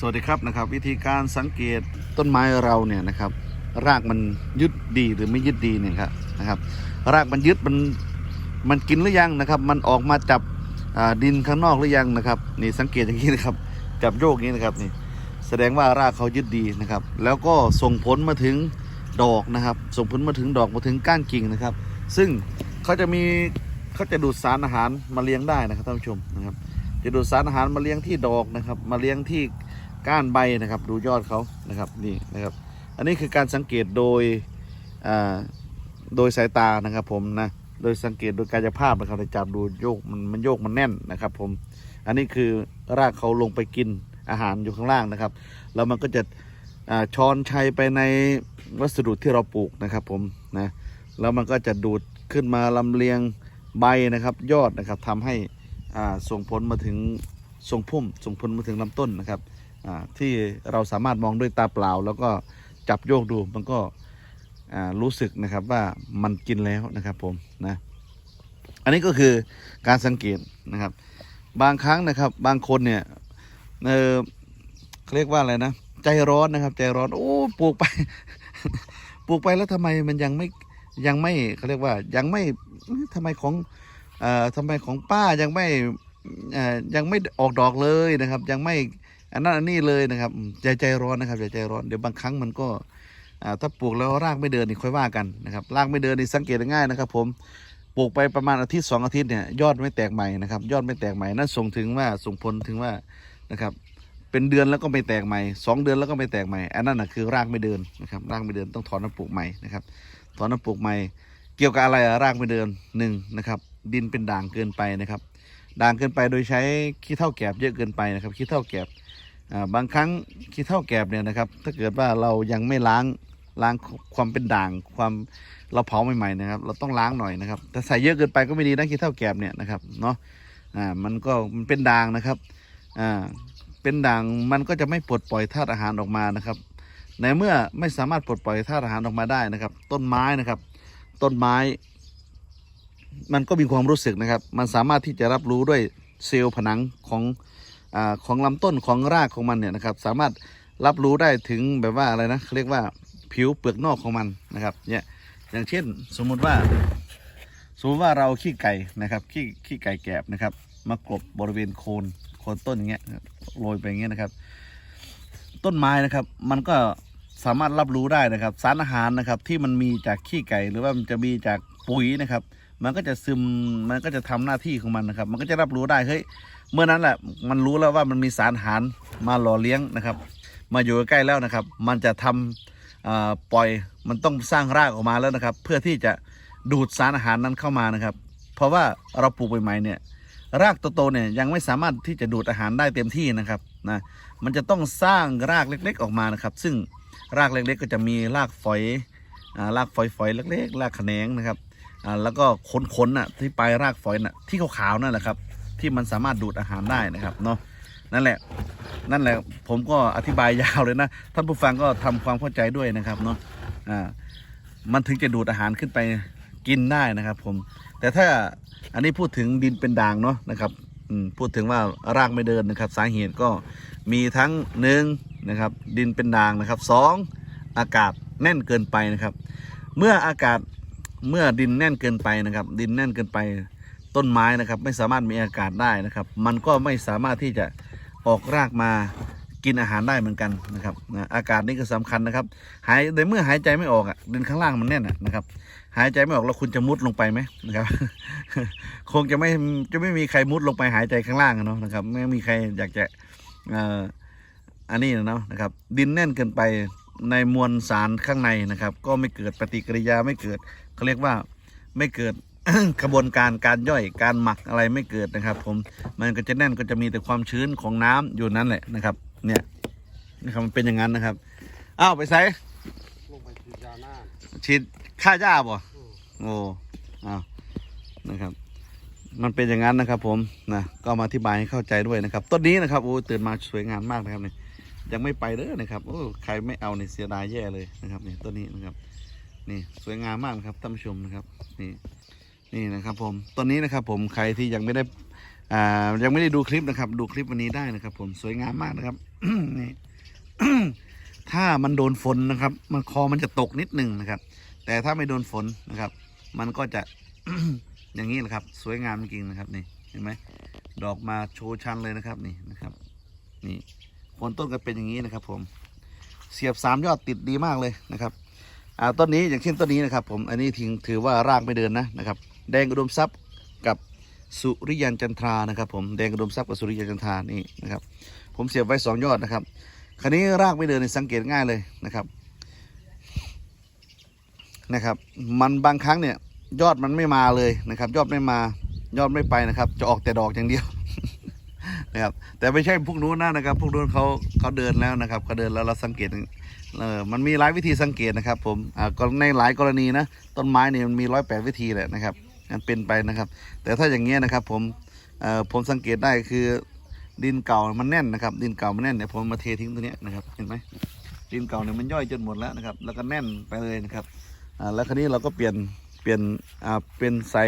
สวัสดีครับนะครับ วิธีการสังเกตต้นไม้เราเนี่ยนะครับ รากมันยึดดีหรือไม่ยึดดีเนี่ยครับนะครับ รากมันยึดมันมันกินหรือยังนะครับ มันออกมาจับดินข้างนอกหรือยังนะครับ นี่สังเกตอย่างนี้นะครับจับโยกนี้นะครับนี่แสดงว่ารากเขายึดดีนะครับ แล้วก็ส่งผลมาถึงดอกนะครับ ส่งผลมาถึงดอกมาถึงก้านกิ่งนะครับ ซึ่งเขาจะมีเขาจะดูดสารอาหารมาเลี้ยงได้นะครับท่านผู้ชมนะครับ จะดูดสารอาหารมาเลี้ยงที่ดอกนะครับ มาเลี้ยงที่ ก้านใบนะครับ ดูยอดเขานะครับนี่นะครับ อันนี้คือการสังเกตโดยโดยสายตานะครับผมนะโดยสังเกตโดยกายภาพนะครับจับดูโยกมันมันโยกมันแน่นนะครับ ผม อันนี้คือรากเขาลงไปกินอาหารอยู่ข้างล่างนะครับ แล้วมันก็จะช้อนชัยไปในวัสดุที่เราปลูกนะครับ ผมนะแล้วมันก็จะดูดขึ้นมาลำเลียงใบนะครับ ยอดนะครับทำให้ส่งผลมาถึงส่งพุ่มส่งผลมาถึงลำต้นนะครับ ที่เราสามารถมองด้วยตาเปล่า แล้วก็จับโยกดูมันก็รู้สึกนะครับว่ามันกินแล้วนะครับผมนะอันนี้ก็คือการสังเกตนะครับ บางครั้งนะครับบางคนเนี่ยเออเรียกว่าอะไรนะใจร้อนนะครับ ใจร้อนโอ้ปลูกไป ปลูกไปแล้วทำไมมันยังไม่ยังไม่เขาเรียกว่ายังไม่เอ๊ะทำไมของเอ่อทำไมของป้ายังไม่เอ่อยังไม่ออกดอกเลยนะครับ ยังไม่ อันนั้นอันนี้เลยนะครับใจใจร้อนนะครับอย่าใจร้อนเดี๋ยวบางครั้งมันก็ถ้าปลูกแล้วรากไม่เดินนี่ค่อยว่ากันนะครับรากไม่เดินนี่สังเกตง่ายนะครับผมปลูกไปประมาณอาทิตย์สองอาทิตย์เนี่ยยอดไม่แตกใหม่นะครับยอดไม่แตกใหม่นั่นส่งถึงว่าส่งผลถึงว่านะครับเป็นเดือนแล้วก็ไม่แตกใหม่สองเดือนแล้วก็ไม่แตกใหม่อันนั้นนะคือรากไม่เดินนะครับรากไม่เดินต้องถอนน้ำปลูกใหม่นะครับถอนน้ำปลูกใหม่ เกี่ยวกับอะไรอะรากไม่เดินหนึ่งนะครับดินเป็นด่างเกินไปนะครับ ด่างเกินไปโดยใช้ขี้เท่าแกบเยอะเกินไปนะครับขี้เท่าแกบอ่บางครั้งขี้เท่าแกบเนี่ยนะครับถ้าเกิดว่าเรายังไม่ล้างล้างความเป็นด่างความเราเผาใหม่ๆนะครับ เราต้องล้างหน่อยนะครับแต่ใส่เยอะเกินไปก็ไม่ดีนะขี้เท่าแกบเนี่ยนะครับเนาะอ่ามันก็มันเป็นด่างนะครับอ่าเป็นด่างมันก็จะไม่ปลดปล่อยธาตุอาหารออกมานะครับ ในเมื่อไม่สามารถปลดปล่อยธาตุอาหารออกมาได้นะครับ ต้นไม้นะครับ ต้นไม้ มันก็มีความรู้สึกนะครับ มันสามารถที่จะรับรู้ด้วยเซลล์ผนังของอของลำต้นของรากของมันเนี่ยนะครับ สามารถรับรู้ได้ถึงแบบว่าอะไรนะเขาเรียกว่าผิวเปลือกนอกของมันนะครับเนี่ยอย่างเช่นสมมุติว่า สมมติว่าเราขี้ไก่นะครับขี้ขี้ไก่แกบนะครับ มากลบบริเวณโคนโคนต้นอย่างเงี้ยโรยไปอย่างเงี้ยนะครับ ต้นไม้นะครับ มันก็สามารถรับรู้ได้นะครับ สารอาหารนะครับที่มันมีจากขี้ไก่หรือว่ามันจะมีจากปุ๋ยนะครับ มันก็จะซึมมันก็จะทำหน้าที่ของมันนะครับ มันก็จะรับรู้ได้เฮ้ยเมื่อนั้นแหละมันรู้แล้วว่ามันมีสารอาหารมาหล่อเลี้ยงนะครับ มาอยู่ใกล้แล้วนะครับ มันจะทำเอ่อปล่อยมันต้องสร้างรากออกมาแล้วนะครับ เพื่อที่จะดูดสารอาหารนั้นเข้ามานะครับ เพราะว่าเราปลูกใหม่ๆเนี่ยรากโตๆเนี่ยยังไม่สามารถที่จะดูดอาหารได้เต็มที่นะครับนะมันจะต้องสร้างรากเล็กๆออกมานะครับ ซึ่งรากเล็กๆก็จะมีรากฝอยรากฝอยๆเล็ก ๆ รากแขนงนะครับ อ่าแล้วก็ขนๆน่ะที่ปลายรากฝอยน่ะที่ขาวๆนั่นแหละครับ ที่มันสามารถดูดอาหารได้นะครับเนาะนั่นแหละ นั่นแหละผมก็อธิบายยาวเลยนะท่านผู้ฟังก็ทำความเข้าใจด้วยนะครับเนาะอ่ามันถึงจะดูดอาหารขึ้นไปกินได้นะครับ ผม แต่ถ้าอันนี้พูดถึงดินเป็นด่างเนาะนะครับอืมพูดถึงว่ารากไม่เดินนะครับ สาเหตุก็มีทั้งหนึ่งนะครับ ดินเป็นด่างนะครับสองอากาศแน่นเกินไปนะครับ เมื่ออากาศ เมื่อดินแน่นเกินไปนะครับ ดินแน่นเกินไปต้นไม้นะครับ ไม่สามารถมีอากาศได้นะครับ มันก็ไม่สามารถที่จะออกรากมากินอาหารได้เหมือนกันนะครับอากาศนี่ก็สำคัญนะครับ หายในเมื่อหายใจไม่ออกอะดินข้างล่างมันแน่นนะครับ หายใจไม่ออกแล้วคุณจะมุดลงไปไหมนะครับ คงจะไม่จะไม่มีใครมุดลงไปหายใจข้างล่างเนาะนะครับ ไม่มีใครอยากจะอันนี้นะเนาะนะครับ ดินแน่นเกินไปในมวลสารข้างในนะครับ ก็ไม่เกิดปฏิกิริยาไม่เกิด เขาเรียกว่าไม่เกิดกระบวนการการย่อยการหมักอะไรไม่เกิดนะครับ ผมมันก็จะแน่นก็จะมีแต่ความชื้นของน้ำอยู่นั่นแหละนะครับ เนี่ยนะครับมันเป็นอย่างนั้นนะครับอ้าวไปใส่ลงไปฉีดยาหน้าฉีดฆ่าหญ้าบ่อืมโอ้อ้าวนะครับ มันเป็นอย่างนั้นนะครับ ผมนะก็มาอธิบายให้เข้าใจด้วยนะครับต้นนี้นะครับโอ้ตื่นมาสวยงามมากนะครับเนี่ยยังไม่ไปเด้อนะครับโอ้ใครไม่เอาเนี่ยเสียดายแย่เลยนะครับนี่ต้นนี้นะครับ นี่สวยงามมากนะครับท่านผู้ชมนะครับนี่นี่นะครับผมต้นนี้นะครับผมใครที่ยังไม่ได้อ่ายังไม่ได้ดูคลิปนะครับ ดูคลิปวันนี้ได้นะครับ ผมสวยงามมากนะครับ นี่ถ้ามันโดนฝนนะครับ มันคอมันจะตกนิดหนึ่งนะครับ แต่ถ้าไม่โดนฝนนะครับ มันก็จะอย่างนี้แหละครับ สวยงามจริงๆนะครับ นี่เห็นไหมดอกมาโชว์ชันเลยนะครับนี่นะครับ นี่โคนต้นก็เป็นอย่างนี้นะครับ ผมเสียบสามยอดติดดีมากเลยนะครับ อ่าต้นนี้อย่างเช่นต้นนี้นะครับ ผมอันนี้ถือถือว่ารากไม่เดินนะนะครับ แดงอุดมทรัพย์กับสุริยันจันทรานะครับผมแดงอุดมทรัพย์กับสุริยันจันทรานี่นะครับ ผมเสียบไว้สองยอดนะครับคราวนี้รากไม่เดินสังเกตง่ายเลยนะครับนะครับ มันบางครั้งเนี่ยยอดมันไม่มาเลยนะครับ ยอดไม่มายอดไม่ไปนะครับ จะออกแต่ดอกอย่างเดียวนะครับแต่ไม่ใช่พวกนู้นนะนะครับ พวกนู้นเขาเขาเดินแล้วนะครับเขาเดินแล้วเราสังเกต เออมันมีหลายวิธีสังเกตนะครับ ผมอ่าก็ในหลายกรณีนะต้นไม้เนี่ยมันมีร้อยแปดวิธีแหละนะครับมันเป็นไปนะครับ แต่ถ้าอย่างเงี้ยนะครับ ผมเอ่อผมสังเกตได้คือดินเก่ามันแน่นนะครับ ดินเก่ามันแน่นเนี่ยผมมาเททิ้งตัวเนี้ยนะครับเห็นไหมดินเก่าเนี่ยมันย่อยจนหมดแล้วนะครับ แล้วก็แน่นไปเลยนะครับอ่าแล้วคราวนี้เราก็เปลี่ยนเปลี่ยนอ่าเป็นใส่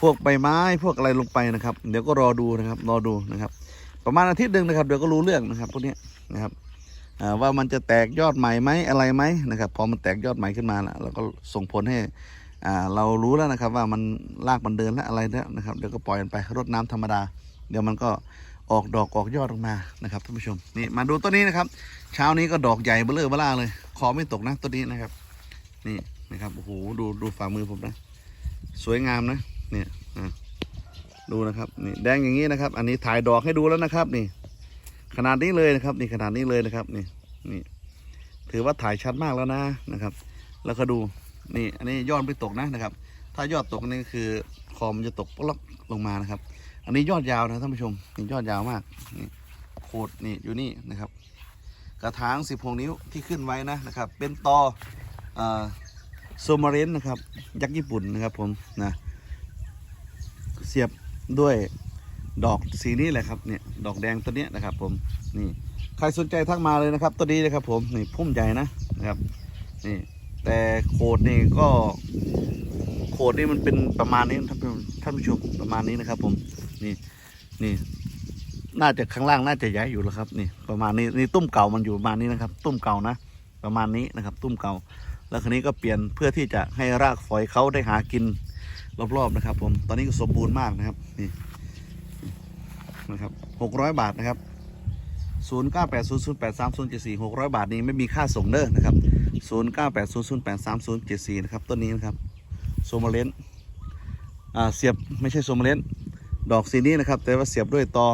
พวกใบไม้พวกอะไรลงไปนะครับ เดี๋ยวก็รอดูนะครับรอดูนะครับ ประมาณอาทิตย์หนึ่งนะครับเดี๋ยวก็รู้เรื่องนะครับพวกเนี้ยนะครับ ว่ามันจะแตกยอดใหม่ไหมอะไรไหมนะครับพอมันแตกยอดใหม่ขึ้นมาแล้วเราก็ส่งผลให้เรารู้แล้วนะครับว่ามันรากมันเดินแล้วอะไรแล้วนะครับเดี๋ยวก็ปล่อยมันไปรดน้ำธรรมดา เดี๋ยวมันก็ออกดอกออกยอดออกมานะครับท่านผู้ชมนี่มาดูต้นนี้นะครับ เช้านี้ก็ดอกใหญ่เบ้อเลอเบล่าเลยคอไม่ตกนะต้นนี้นะครับนี่นะครับโอ้โหดูดูฝ่ามือผมนะ สวยงามนะเนี่ยดูนะครับนี่แดงอย่างนี้นะครับ อันนี้ถ่ายดอกให้ดูแล้วนะครับนี่ ขนาดนี้เลยนะครับ นี่ขนาดนี้เลยนะครับ นี่นี่ถือว่าถ่ายชัดมากแล้วนะนะครับ แล้วก็ดูนี่ อันนี้ยอดไม่ตกนะนะครับ ถ้ายอดตกนี่คือคอมันจะตกปลอกลงมานะครับ อันนี้ยอดยาวนะท่านผู้ชมนี่ยอดยาวมากนี่โคดนี่อยู่นี่นะครับ กระถาง16 นิ้วที่ขึ้นไว้นะนะครับ เป็นตอโซมาเรนนะครับ ยักษ์ญี่ปุ่นนะครับผมนะเสียบด้วย ดอกสีนี้แหละครับเนี่ยดอกแดงตัวเนี้ยนะครับ ผมนี่ใครสนใจทักมาเลยนะครับ ตัวนี้นะครับ ผมนี่พุ่มใหญ่นะนะครับนี่แต่โคดนี่ก็โคดนี่มันเป็นประมาณนี้ท่านผู้ชมท่านผู้ชมประมาณนี้นะครับ ผมนี่นี่น่าจะข้างล่างน่าจะใหญ่อยู่แล้วครับนี่ประมาณนี้นี่ตุ้มเก่ามันอยู่ประมาณนี้นะครับ ตุ้มเก่านะ ประมาณนี้นะครับ ตุ้มเก่า แล้วคราวนี้ก็เปลี่ยนเพื่อที่จะให้รากฝอยเขาได้หากินรอบๆนะครับ ผมตอนนี้ก็สมบูรณ์มากนะครับนี่ นะครับหกร้อยบาทนะครับศูนย์เก้าแปดศูนย์ศูนย์แปดสามศูนย์เจ็ดสี่หกร้อยบาทนี้ไม่มีค่าส่งเด้อนะครับศูนย์เก้าแปดศูนย์ศูนย์แปดสามศูนย์เจ็ดสี่นะครับต้นนี้นะครับโซมาเลนอ่าเสียบไม่ใช่โซมาเลนดอกสีนี้นะครับ แต่ว่าเสียบด้วยตอ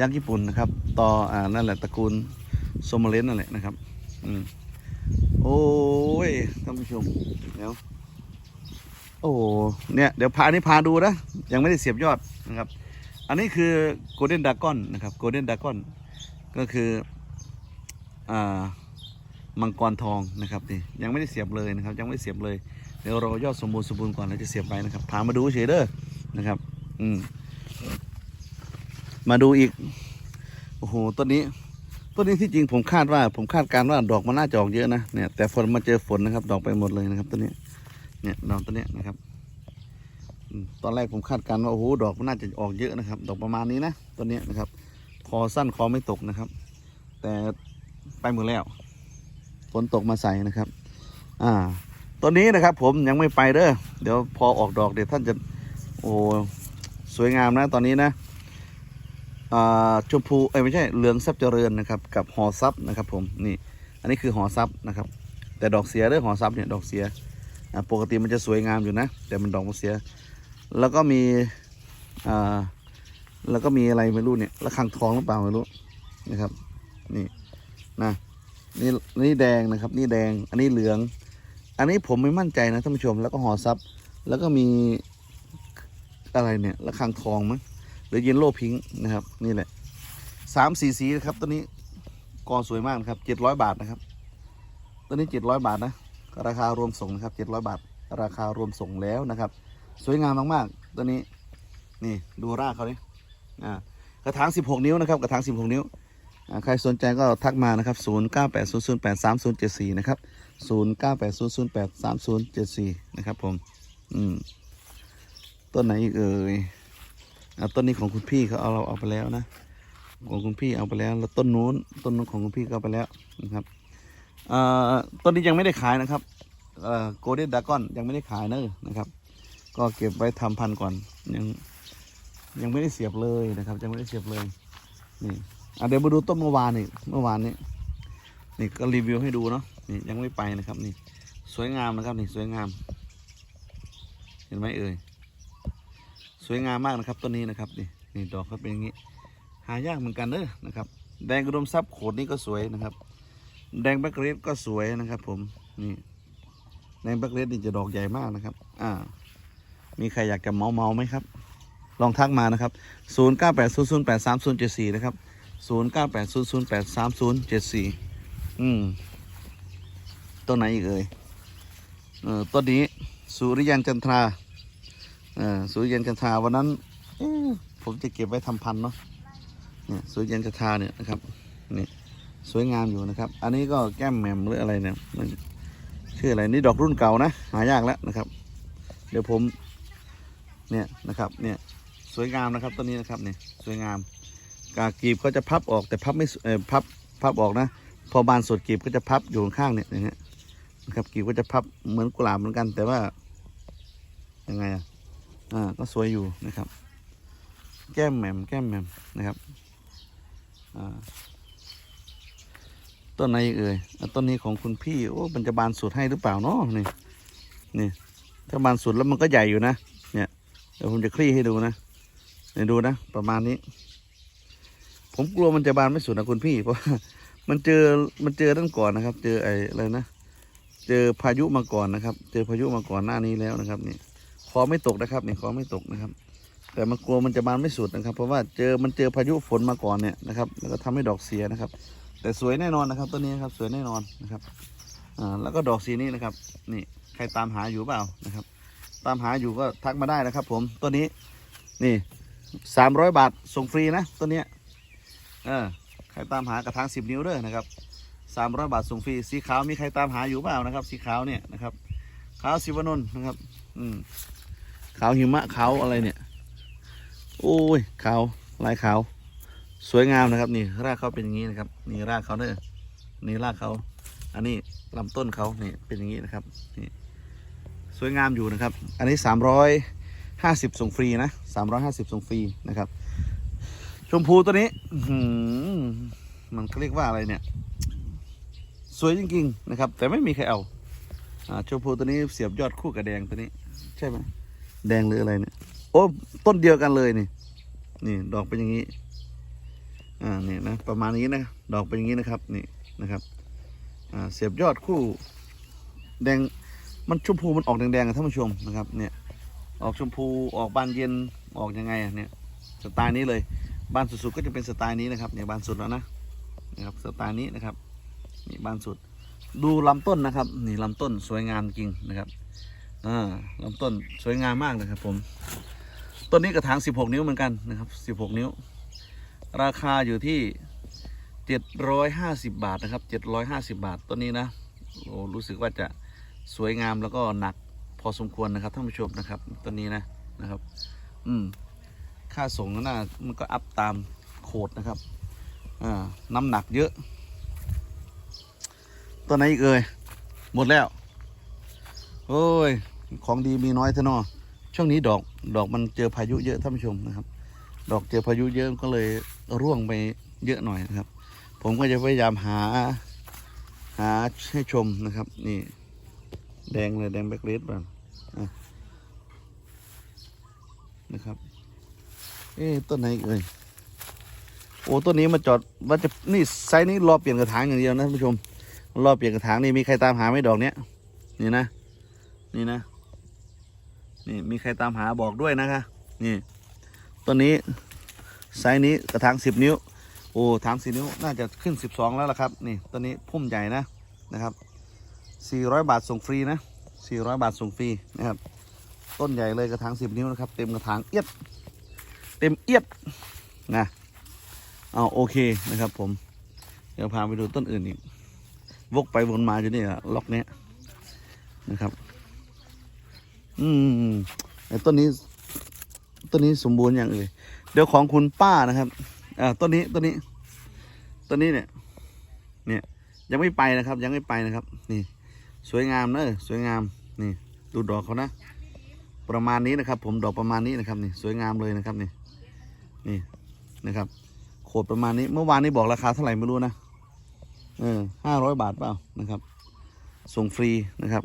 ยักษ์ญี่ปุ่นนะครับตออ่านั่นแหละตระกูลโซมาเลนนั่นแหละนะครับอืมโอ้ยท่านผู้ชมเดี๋ยวโอ้เนี่ยเดี๋ยวพาอันนี้พาดูนะยังไม่ได้เสียบยอดนะครับ อันนี้คือโกลเด้นดากอนนะครับโกลเด้นดากอนก็คืออ่ามังกรทองนะครับนี่ยังไม่ได้เสียบเลยนะครับยังไม่เสียบเลยเดี๋ยวรอยอดสมบูรณ์สมบูรณ์ก่อนแล้วจะเสียบไปนะครับพามาดูเฉยเด้อนะครับ อืมมาดูอีกโอ้โหต้นนี้ต้นนี้ที่จริงผมคาดว่า ผมคาดการว่าดอกมันน่าจะออกเยอะนะเนี่ยแต่ฝนมาเจอฝนนะครับ ดอกไปหมดเลยนะครับต้นนี้ เนี่ยดอกต้นนี้นะครับ ตอนแรกผมคาดการณ์ว่าโอ้โหดอกมันน่าจะออกเยอะนะครับ ดอกประมาณนี้นะต้นนี้นะครับ คอสั้นคอไม่ตกนะครับ แต่ไปหมดแล้วฝนตกมาใส่นะครับ อ่าต้นนี้นะครับ ผมยังไม่ไปเด้อเดี๋ยวพอออกดอกเดี๋ยวท่านจะโอ้สวยงามนะตอนนี้นะอ่าชมพูเอ้ยไม่ใช่เหลืองซับเจริญนะครับ กับหอซับนะครับ ผมนี่ อันนี้คือหอซับนะครับ แต่ดอกเสียเด้อหอซับเนี่ยดอกเสียปกติมันจะสวยงามอยู่นะ แต่มันดอกมันเสีย แล้วก็มีอ่าแล้วก็มีอะไรไม่รู้เนี่ยระฆังทองหรือเปล่าไม่รู้นะครับ นี่นะนี่นี่แดงนะครับ นี่แดง อันนี้เหลือง อันนี้ผมไม่มั่นใจนะท่านผู้ชม แล้วก็ห่อซับแล้วก็มีอะไรเนี่ยระฆังทองมั้งหรือเยลโล่พิงค์นะครับ นี่แหละสามสีสีนะครับตัวนี้กอสวยมากครับเจ็ดร้อยบาทนะครับ ตัวนี้เจ็ดร้อยบาทนะ ราคารวมส่งนะครับเจ็ดร้อยบาท ราคารวมส่งแล้วนะครับ สวยงามมากๆตัวนี้ นี่ดูรากเขาดิอ่ากระถาง 16 นิ้วนะครับกระถาง 16 นิ้วใครสนใจก็ทักมานะครับ 0980083074 นะครับ 0980083074 นะครับผม อืม ต้นไหนอีกเอ่ยอ่าต้นนี้ของคุณพี่เขาเอาเราเอาไปแล้วนะ ของคุณพี่เอาไปแล้ว แล้วต้นนู้น ต้นนู้นของคุณพี่ก็ไปแล้วนะครับอ่าต้นนี้ยังไม่ได้ขายนะครับโกลเด้นดากอนยังไม่ได้ขายเนอะนะครับ ก็เก็บไว้ทำพันธุ์ก่อน ยังยังไม่ได้เสียบเลยนะครับ ยังไม่ได้เสียบเลยนี่เดี๋ยวมาดูต้นเมื่อวานนี่เมื่อวานนี้นี่ก็รีวิวให้ดูเนาะนี่ยังไม่ไปนะครับนี่ สวยงามนะครับนี่สวยงาม เห็นไหมเอ่ยสวยงามมากนะครับต้นนี้นะครับนี่นี่ดอกเขาเป็นอย่างนี้หายากเหมือนกันเด้อนะครับ แดงกระดมทรัพย์โขดนี่ก็สวยนะครับ แดงแบล็กเรดก็สวยนะครับ ผมนี่แดงแบล็กเรดนี่จะดอกใหญ่มากนะครับ อ่า มีใครอยากจะเมาเมาไหมครับ ลองทักมานะครับ 0 9 8 0 0 8 3 0 7 4 นะครับ 0 9 8 0 0 8 3 0 7 4 อืมต้นไหนอีกเอ่ยเออต้นนี้สุริยันจันทราเอ่อสุริยันจันทราวันนั้นผมจะเก็บไว้ทำพันเนาะเนี่ยสุริยันจันทราเนี่ยนะครับนี่สวยงามอยู่นะครับ อันนี้ก็แก้มแหม่มหรืออะไรเนี่ยมันชื่ออะไรนี่ดอกรุ่นเก่านะ หายากแล้วนะครับ เดี๋ยวผม เนี่ยนะครับเนี่ยสวยงามนะครับต้นนี้นะครับเนี่ยสวยงาม กากีบก็จะพับออกแต่พับไม่เออพับพับออกนะ พอบานสุดกีบก็จะพับอยู่ข้างเนี่ยอย่างเงี้ยนะครับกีบก็จะพับเหมือนกุหลาบเหมือนกัน แต่ว่ายังไงอะอ่าก็สวยอยู่นะครับ แก้มแหม่มแก้มแหม่มนะครับอ่าต้นไหนเอ่ยต้นนี้ของคุณพี่โอ้มันจะบานสุดให้หรือเปล่าเนาะนี่นี่ถ้าบานสุดแล้วมันก็ใหญ่อยู่นะเนี่ย เดี๋ยวผมจะคลี่ให้ดูนะเนี่ยดูนะ ประมาณนี้ ผมกลัวมันจะบานไม่สุดนะคุณพี่ เพราะมันเจอมันเจอตั้งก่อนนะครับ เจอไอ้อะไรนะเจอพายุมาก่อนนะครับ เจอพายุมาก่อนหน้านี้แล้วนะครับนี่คอไม่ตกนะครับนี่คอไม่ตกนะครับ แต่มันกลัวมันจะบานไม่สุดนะครับ เพราะว่าเจอมันเจอพายุฝนมาก่อนเนี่ยนะครับ แล้วก็ทำให้ดอกเสียนะครับ แต่สวยแน่นอนนะครับต้นนี้ครับสวยแน่นอนนะครับอ่าแล้วก็ดอกสีนี้นะครับ นี่ใครตามหาอยู่เปล่านะครับ ตามหาอยู่ก็ทักมาได้นะครับ ผมต้นนี้นี่สามร้อยบาทส่งฟรีนะต้นเนี้ยเออใครตามหากระถางสิบนิ้วเด้อนะครับสามร้อยบาทส่งฟรีสีขาวมีใครตามหาอยู่เปล่านะครับ สีขาวเนี่ยนะครับขาวสิวนนท์นะครับ อืมขาวหิมะขาวอะไรเนี่ยโอ้ยขาวลายขาว สวยงามนะครับ นี่รากเขาเป็นอย่างนี้นะครับ นี่รากเขาเด้อนี่รากเขา อันนี้ลำต้นเขาเนี่ยเป็นอย่างนี้นะครับนี่ วยงามอยู่นะครับ อันนี้สามร้อยห้าสิบส่งฟรีนะสามร้อยห้าสิบส่งฟรีนะครับ ชมพูตัวนี้มันเขาเรียกว่าอะไรเนี่ย สวยจริง ๆ นะครับ แต่ไม่มีใครเอาอ่าชมพูตัวนี้เสียบยอดคู่กับแดงตัวนี้ ใช่ไหมแดงหรืออะไรเนี่ยโอ้ต้นเดียวกันเลยนี่ นี่ดอกเป็นอย่างนี้อ่านี่นะประมาณนี้นะดอกเป็นอย่างนี้นะครับนี่นะครับอ่าเสียบยอดคู่ แดง มันชมพูมันออกแดงๆอะท่านผู้ชมนะครับ เนี่ย ออกชมพูออกบานเย็นออกยังไงอะเนี่ยสไตล์นี้เลยบานสุดๆก็จะเป็นสไตล์นี้นะครับเนี่ยบานสุดแล้วนะนะครับสไตล์นี้นะครับนี่บานสุด ดูลำต้นนะครับ นี่ลำต้นสวยงามจริงนะครับอ่าลำต้นสวยงามมากนะครับ ผมต้นนี้กระถาง 16 นิ้วเหมือนกันนะครับ 16 นิ้ว ราคาอยู่ที่ 750 บาทนะครับ 750 บาทต้นนี้นะโอ้รู้สึกว่าจะ สวยงามแล้วก็หนักพอสมควรนะครับท่านผู้ชมนะครับต้นนี้นะนะครับ อืมค่าส่งนั่นน่ะมันก็อัพตามโคดนะครับอ่าน้ำหนักเยอะ ตัวไหนอีกเอ่ยหมดแล้วโอ้ยของดีมีน้อยเท่านอช่วงนี้ดอกดอกมันเจอพายุเยอะท่านผู้ชมนะครับ ดอกเจอพายุเยอะก็เลยร่วงไปเยอะหน่อยนะครับ ผมก็จะพยายามหาหาให้ชมนะครับ นี่ แดงเลยแดงแบล็คเรดบ้างนะครับ เอ๊ต้นไหนเอ่ยโอ้ต้นนี้มาจอดว่าจะนี่ไซส์นี้รอเปลี่ยนกระถางอย่างเดียวนะท่านผู้ชม รอเปลี่ยนกระถางนี่มีใครตามหาไหมดอกเนี้ยนี่นะ นี่นะ นี่มีใครตามหาบอกด้วยนะคะนี่ต้นนี้ไซส์นี้กระถางสิบนิ้ว โอ้ถางสิบนิ้วน่าจะขึ้นสิบสองแล้วล่ะครับ นี่ต้นนี้พุ่มใหญ่นะนะครับ สี่ร้อยบาทส่งฟรีนะสี่ร้อยบาทส่งฟรีนะครับ ต้นใหญ่เลยกระถางสิบนิ้วนะครับ เต็มกระถางเอียด เต็มเอียดนะเอาโอเคนะครับผม เดี๋ยวพาไปดูต้นอื่นอีก วกไปวนมาอยู่นี่อะล็อกเนี้ยนะครับ อืมต้นนี้ ต้นนี้สมบูรณ์อย่างเอ่ยเดี๋ยวของคุณป้านะครับอ่าต้นนี้ต้นนี้ต้นนี้เนี่ย เนี่ยยังไม่ไปนะครับ ยังไม่ไปนะครับ นี่ สวยงามเนอะสวยงามนี่ ดูดอกเขานะ ประมาณนี้นะครับ ผมดอกประมาณนี้นะครับนี่สวยงามเลยนะครับนี่นี่นะครับ โขดประมาณนี้เมื่อวานนี้บอกราคาเท่าไหร่ไม่รู้นะเออห้าร้อยบาทเปล่านะครับ ส่งฟรีนะครับ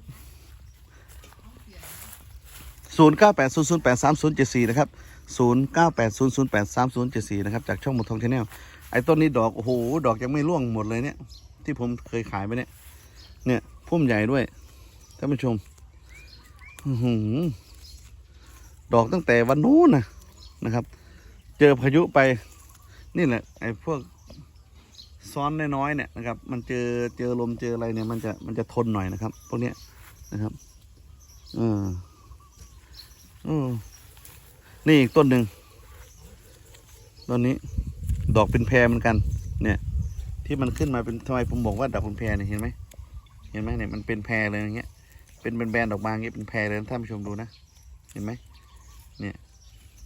ศูนย์เก้าแปดศูนย์ศูนย์แปดสามศูนย์เจ็ดสี่นะครับศูนย์เก้าแปดศูนย์ศูนย์แปดสามศูนย์เจ็ดสี่นะครับ จากช่องหมดทองชาแนลไอ้ต้นนี้ดอก โอ้โห ดอกยังไม่ร่วงหมดเลยเนี่ย ที่ผมเคยขายไปเนี่ย เนี่ย พุ่มใหญ่ด้วยท่านผู้ชมหือดอกตั้งแต่วันนู้นนะนะครับ เจอพายุไป นี่แหละ ไอ้พวกซ้อนน้อยๆเนี่ยนะครับ มันเจอเจอลมเจออะไรเนี่ย มันจะมันจะทนหน่อยนะครับ พวกเนี้ยนะครับเออเออนี่อีกต้นหนึ่งต้นนี้ ดอกเป็นแพรเหมือนกัน เนี่ย ที่มันขึ้นมาเป็นทำไมผมบอกว่าดอกเป็นแพรเนี่ยเห็นไหม เห็นไหมเนี่ยมันเป็นแพรเลยอย่างเงี้ย เป็นเป็นแบนด์ดอกบางอย่างเงี้ยเป็นแพรเลยท่านผู้ชมดูนะ เห็นไหมเนี่ย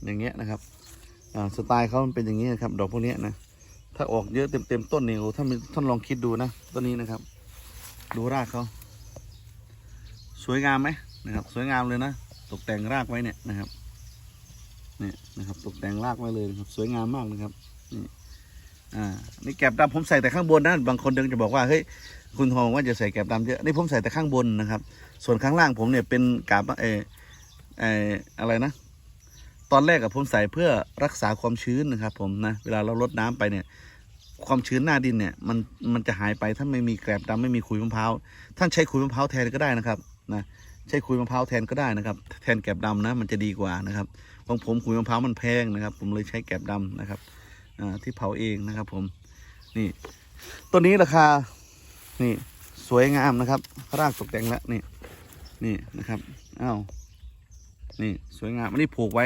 อย่างเงี้ยนะครับอ่าสไตล์เขามันเป็นอย่างนี้นะครับ ดอกพวกเนี้ยนะ ถ้าออกเยอะเต็มเต็มต้นนี่โอ้ท่านท่านลองคิดดูนะต้นนี้นะครับ ดูรากเขาสวยงามไหมนะครับ สวยงามเลยนะ ตกแต่งรากไว้เนี่ยนะครับเนี่ยนะครับ ตกแต่งรากไว้เลยนะครับ สวยงามมากนะครับนี่อ่านี่แกบดำผมใส่แต่ข้างบนนะบางคนเดินจะบอกว่าเฮ้ย คุณทองว่าจะใส่แกบดำเยอะนี่ผมใส่แต่ข้างบนนะครับ ส่วนข้างล่างผมเนี่ยเป็นกาบเอเอออะไรนะ ตอนแรกกับผมใส่เพื่อรักษาความชื้นนะครับ ผมนะเวลาเราลดน้ำไปเนี่ย ความชื้นหน้าดินเนี่ย มันมันจะหายไปถ้าไม่มีแกลบดำไม่มีขุยมะพร้าวท่านใช้ขุยมะพร้าวแทนก็ได้นะครับนะใช้ขุยมะพร้าวแทนก็ได้นะครับ แทนแกลบดำนะมันจะดีกว่านะครับของผมขุยมะพร้าวมันแพงนะครับ ผมเลยใช้แกลบดำนะครับอ่าที่เผาเองนะครับ ผมนี่ตัวนี้ราคา นี่สวยงามนะครับ รากตกแต่งแล้วนี่นี่นะครับอ้าวนี่สวยงามอันนี้ผูกไว้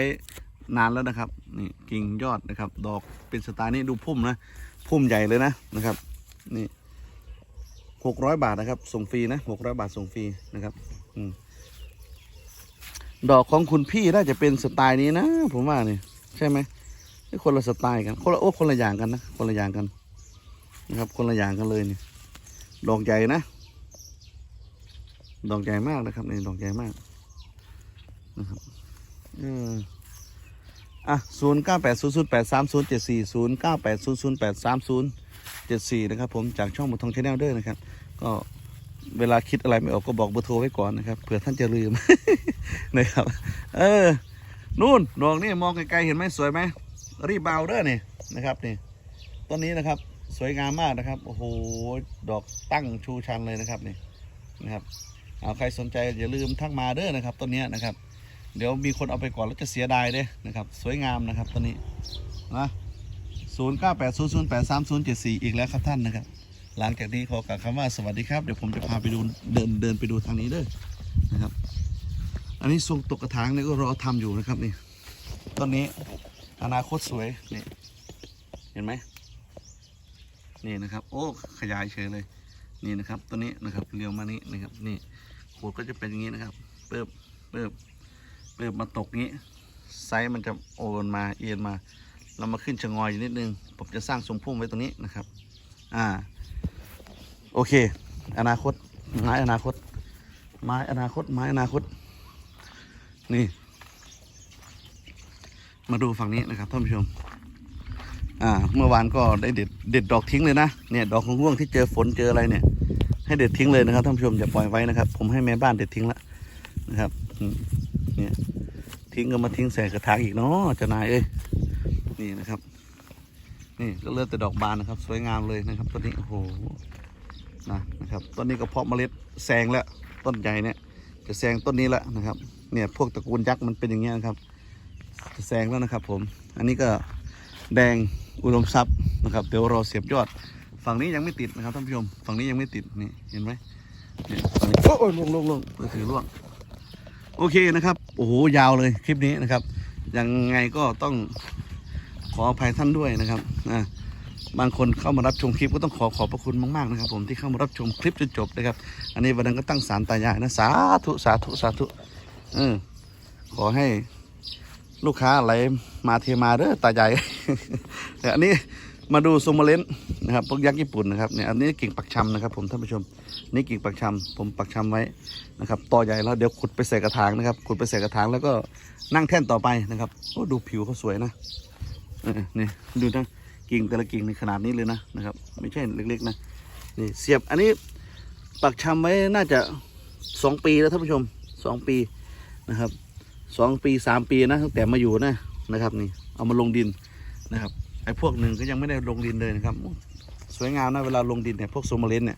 นานแล้วนะครับ นี่กิ่งยอดนะครับ ดอกเป็นสไตล์นี้ดูพุ่มนะ พุ่มใหญ่เลยนะนะครับ นี่หกร้อยบาทนะครับ ส่งฟรีนะหกร้อยบาทส่งฟรีนะครับ อืมดอกของคุณพี่น่าจะเป็นสไตล์นี้นะ ผมว่านี่ใช่ไหมคนละสไตล์กัน คนละโอ้คนละอย่างกันนะ คนละอย่างกันนะครับ คนละอย่างกันเลยเนี่ ดอกใหญ่นะ ดอกใหญ่มากนะครับนี่ดอกใหญ่มากนะครับเอออะศูนย์เก้าแปดศูนย์ศูนย์แปดสามศูนย์เจ็ดสี่ศูนย์เก้าแปดศูนย์ศูนย์แปดสามศูนย์เจ็ดสี่นะครับผมจากช่องบุทองชาแนลเด้อนะครับ ก็เวลาคิดอะไรไม่ออกก็บอกเบอร์โทรไว้ก่อนนะครับเผื่อท่านจะลืม นะครับ เออ นู่นดอกนี่มองไกลๆเห็นไหมสวยไหมรีบเบาเด้อนี่นะครับนี่ต้นนี้นะครับ สวยงามมากนะครับ โอ้โห ดอกตั้งชูชันเลยนะครับนี่นะครับ เอาใครสนใจอย่าลืมทักมาเด้อนะครับต้นนี้นะครับ เดี๋ยวมีคนเอาไปก่อนแล้วจะเสียดายเด้นะครับ สวยงามนะครับตัวนี้นะศูนย์เก้าแปดศูนย์ศูนย์แปดสามศูนย์เจ็ดสี่อีกแล้วครับท่านนะครับ หลังจากนี้ขอกล่าวคำว่าสวัสดีครับ เดี๋ยวผมจะพาไปดูเดินเดินไปดูทางนี้เด้อนะครับ อันนี้ทรงตกกระถางนี่ก็รอทำอยู่นะครับนี่ต้นนี้อนาคตสวยนี่เห็นไหม นี่นะครับ โอ้ขยายเฉยเลย นี่นะครับ ตัวนี้นะครับเรียวมานี้นะครับ นี่ขูดก็จะเป็นอย่างนี้นะครับเปิบเปิบเปิดมาตกนี้ ไซส์มันจะโอนมาเอียนมา เรามาขึ้นชะงอยอยู่นิดนึง ผมจะสร้างทรงพุ่มไว้ตรงนี้นะครับ อ่า โอเค อนาคต ไม้อนาคต ไม้อนาคต ไม้อนาคต นี่ มาดูฝั่งนี้นะครับท่านผู้ชม อ่าเมื่อวานก็ได้เด็ดเด็ดดอกทิ้งเลยนะเนี่ยดอกของห่วงที่เจอฝนเจออะไรเนี่ย ให้เด็ดทิ้งเลยนะครับท่านผู้ชมอย่าปล่อยไว้นะครับ ผมให้แม่บ้านเด็ดทิ้งละนะครับเนี่ยทิ้งก็มาทิ้งใส่กระถางอีกเนาะจะนายเอ้ยนี่นะครับ นี่ก็เลือแต่ดอกบานนะครับ สวยงามเลยนะครับต้นนี้โอ้โหนะนะครับต้นนี้ก็เพาะเมล็ดแซงแล้วต้นใหญ่เนี่ยจะแซงต้นนี้แล้วนะครับ เนี่ยพวกตระกูลยักษ์มันเป็นอย่างเงี้ยนะครับจะแซงแล้วนะครับ ผม อันนี้ก็ แดงอุดมทรัพย์นะครับเดี๋ยวรอเสียบยอด ฝั่งนี้ยังไม่ติดนะครับท่านผู้ชม ฝั่งนี้ยังไม่ติดนี่เห็นไหมเนี่ยฝั่งนี้โอ้ยล่วงล่วงลงมือถือล่วงโอเคนะครับโอ้โหยาวเลยคลิปนี้นะครับยังไงก็ต้องขออภัยท่านด้วยนะครับนะบางคนเข้ามารับชมคลิปก็ต้องขอขอบพระคุณมากๆนะครับ ผมที่เข้ามารับชมคลิปจนจบนะครับ อันนี้วันนั้นก็ตั้งสารตายายนะสาธุสาธุสาธุเออขอให้ ลูกค้าไหลมาเทมาเด้อตาใหญ่แต่อันนี้มาดูซูมาเลนนะครับพวกยักษ์ญี่ปุ่นนะครับเนี่ยอันนี้กิ่งปักชำนะครับ ผมท่านผู้ชมนี่กิ่งปักชำผมปักชำไว้นะครับต่อใหญ่แล้วเดี๋ยวขุดไปใส่กระถางนะครับขุดไปใส่กระถางแล้วก็นั่งแท่นต่อไปนะครับโอ้ดูผิวเขาสวยนะนี่ดูนะกิ่งแต่ละกิ่งในขนาดนี้เลยนะนะครับ ไม่ใช่เล็กๆนะนี่เสียบอันนี้ปักชำไว้น่าจะสองปีแล้วท่านผู้ชมสองปีนะครับ สองปีสามปีนะตั้งแต่มาอยู่นะนะครับ นี่เอามาลงดินนะครับไอ้พวกหนึ่งก็ยังไม่ได้ลงดินเลยนะครับ สวยงามนะเวลาลงดินเนี่ยพวกโซมาเลนเนี่ย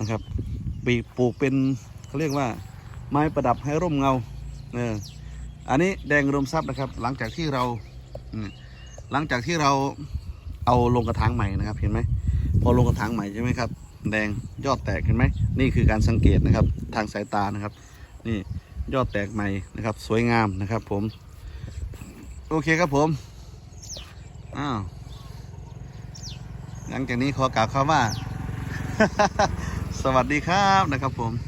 นะครับปีปลูกเป็นเขาเรียกว่าไม้ประดับให้ร่มเงาเอออันนี้แดงรวมทรัพย์นะครับ หลังจากที่เราหลังจากที่เราเอาลงกระถางใหม่นะครับ เห็นไหมพอลงกระถางใหม่ใช่ไหมครับ แดงยอดแตกเห็นไหมนี่คือการสังเกตนะครับ ทางสายตานะครับ นี่ ยอดแตกใหม่นะครับ สวยงามนะครับ ผม โอเคครับผมอ้าวหลังจากนี้ขอกล่าวคำว่า สวัสดีครับนะครับผมอืม